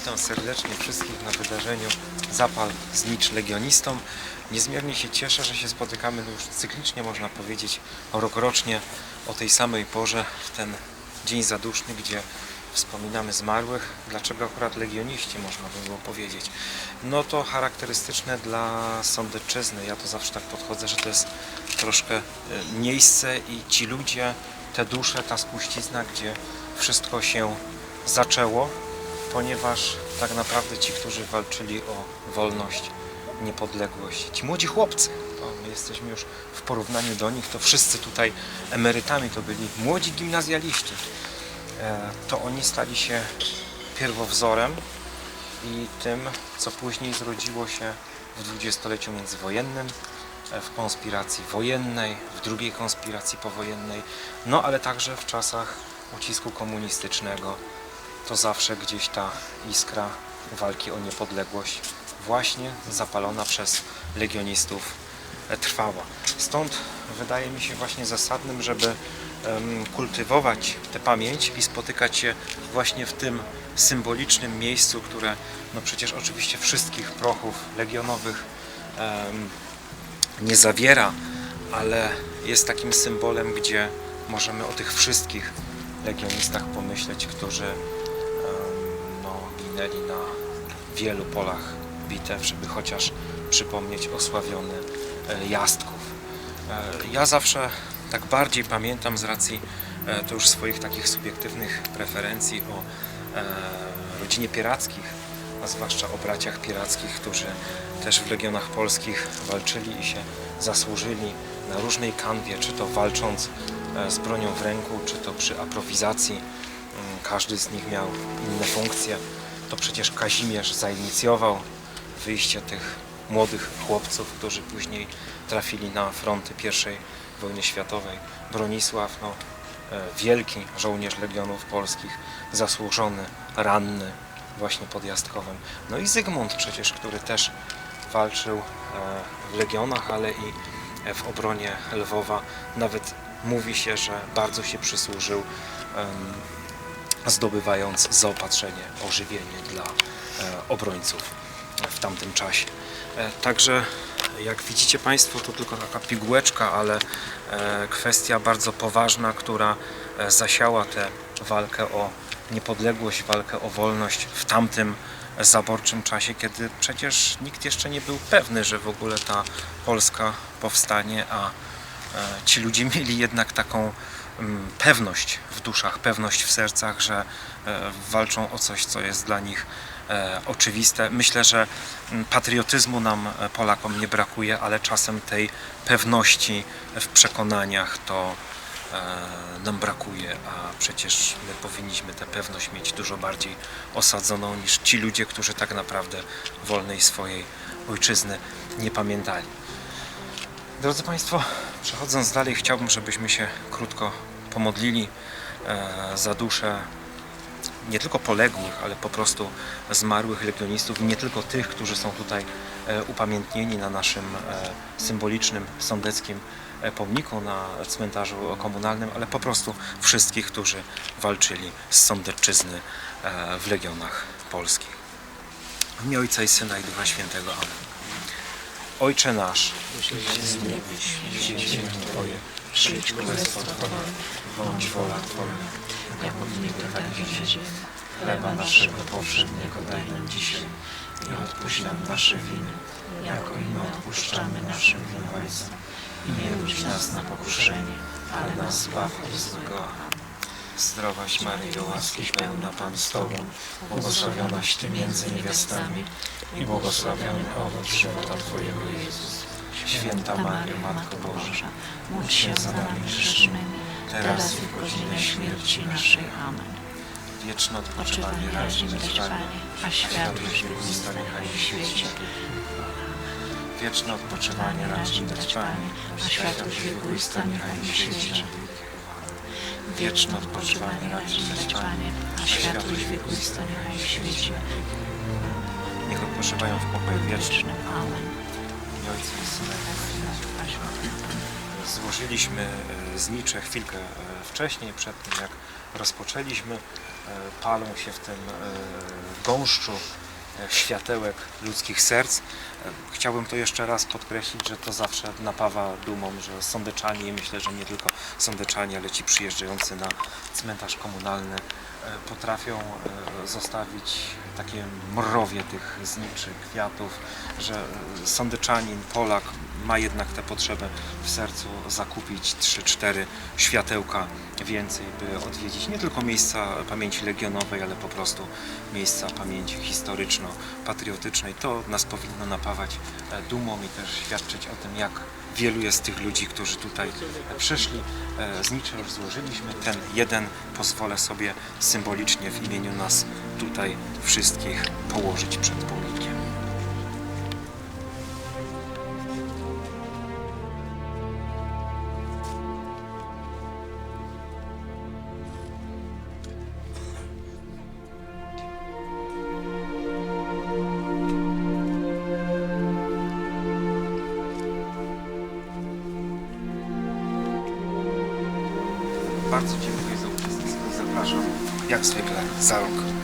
Witam serdecznie wszystkich na wydarzeniu Zapal Znicz Legionistom. Niezmiernie się cieszę, że się spotykamy już cyklicznie, można powiedzieć, rokrocznie o tej samej porze, w ten dzień zaduszny, gdzie wspominamy zmarłych. Dlaczego akurat legioniści, można by było powiedzieć? No to charakterystyczne dla Sądecczyzny. Ja to zawsze tak podchodzę, że to jest troszkę e, miejsce i ci ludzie, te dusze, ta spuścizna, gdzie wszystko się zaczęło, ponieważ tak naprawdę ci, którzy walczyli o wolność, niepodległość, ci młodzi chłopcy, to my jesteśmy już w porównaniu do nich, to wszyscy tutaj emerytami to byli młodzi gimnazjaliści. E, To oni stali się pierwowzorem i tym, co później zrodziło się w dwudziestoleciu międzywojennym, e, w konspiracji wojennej, w drugiej konspiracji powojennej, no ale także w czasach ucisku komunistycznego. To zawsze gdzieś ta iskra walki o niepodległość, właśnie zapalona przez legionistów, e, trwała. Stąd wydaje mi się właśnie zasadnym, żeby kultywować tę pamięć i spotykać się właśnie w tym symbolicznym miejscu, które no przecież oczywiście wszystkich prochów legionowych nie zawiera, ale jest takim symbolem, gdzie możemy o tych wszystkich legionistach pomyśleć, którzy ginęli na wielu polach bitew, żeby chociaż przypomnieć osławiony e, Jastków. E, Ja zawsze tak bardziej pamiętam z racji e, to już swoich takich subiektywnych preferencji o rodzinie Pierackich, a zwłaszcza o braciach Pierackich, którzy też w Legionach Polskich walczyli i się zasłużyli na różnej kanwie, czy to walcząc z bronią w ręku, czy to przy aprowizacji. Mm, Każdy z nich miał inne funkcje. To przecież Kazimierz zainicjował wyjście tych młodych chłopców, którzy później trafili na fronty I wojny światowej. Bronisław, no, e, wielki żołnierz Legionów Polskich, zasłużony, ranny właśnie pod. No i Zygmunt przecież, który też walczył e, w Legionach, ale i e, w obronie Lwowa. Nawet mówi się, że bardzo się przysłużył zdobywając zaopatrzenie, ożywienie dla e, obrońców w tamtym czasie. E, Także jak widzicie Państwo, to tylko taka pigułeczka, ale e, kwestia bardzo poważna, która zasiała tę walkę o niepodległość, walkę o wolność w tamtym zaborczym czasie, kiedy przecież nikt jeszcze nie był pewny, że w ogóle ta Polska powstanie, a ci ludzie mieli jednak taką pewność w duszach, pewność w sercach, że e, walczą o coś, co jest dla nich e, oczywiste. Myślę, że mm, patriotyzmu nam, e, Polakom, nie brakuje, ale czasem tej pewności w przekonaniach to nam brakuje, a przecież my powinniśmy tę pewność mieć dużo bardziej osadzoną niż ci ludzie, którzy tak naprawdę wolnej swojej ojczyzny nie pamiętali. Drodzy Państwo, przechodząc dalej, chciałbym, żebyśmy się krótko pomodlili e, za duszę nie tylko poległych, ale po prostu zmarłych legionistów, nie tylko tych, którzy są tutaj e, upamiętnieni na naszym e, symbolicznym sądeckim pomniku na cmentarzu komunalnym, ale po prostu wszystkich, którzy walczyli z Sądecczyzny e, w legionach polskich. W imię Ojca i Syna i Ducha Świętego. Amen. Ojcze nasz, święcie Twoje, przyjdź królestwo Twoje, bądź wola Twoja, jako w niebie, tak i na ziemi. chleba naszego powszedniego daj nam dzisiaj I odpuść nam nasze winy, jako i my odpuszczamy naszym winowajcom. I nie wódź nas na pokuszenie, ale nas zbaw od złego. Zdrowaś Maryjo, łaski Łaski pełna Pan z Tobą, błogosławionaś Ty między niewiastami i błogosławiony owoc żywota Twojego Jezus. Święta Maryjo, Matko Boża, módl się za nami grzesznymi, teraz i w godzinę śmierci naszej. Amen. wieczne Odpoczywanie dać Panie, a światłość wiekuista niechaj świeci. Wieczne odpoczywanie razi dać Panie, a światłość wiekuista niechaj świeci. Wieczne odpoczywanie dać Panie, a światłość niechaj świeci. niech odpoczywają w pokoju wiecznym. Wieczny. Amen. I Ojca i Syna złożyliśmy e, znicze chwilkę e, wcześniej, przed tym jak rozpoczęliśmy. E, Palą się w tym gąszczu światełek ludzkich serc. Chciałbym to jeszcze raz podkreślić, że to zawsze napawa dumą, że sądeczani, myślę, że nie tylko sądeczani, ale ci przyjeżdżający na cmentarz komunalny potrafią e, zostawić takie mrowie tych zniczy, kwiatów, że e, sądeczanin, Polak ma jednak tę potrzebę w sercu zakupić 3-4 światełka więcej, by odwiedzić nie tylko miejsca pamięci legionowej, ale po prostu miejsca pamięci historyczno-patriotycznej. To nas powinno napawać e, dumą i też świadczyć o tym, jak wielu jest tych ludzi, którzy tutaj przyszli. E, Znicze już złożyliśmy. Ten jeden pozwolę sobie symbolicznie w imieniu nas tutaj wszystkich położyć przed pomnikiem. Bardzo dziękuję za uczestnictwo zapraszam jak zwykle za rok.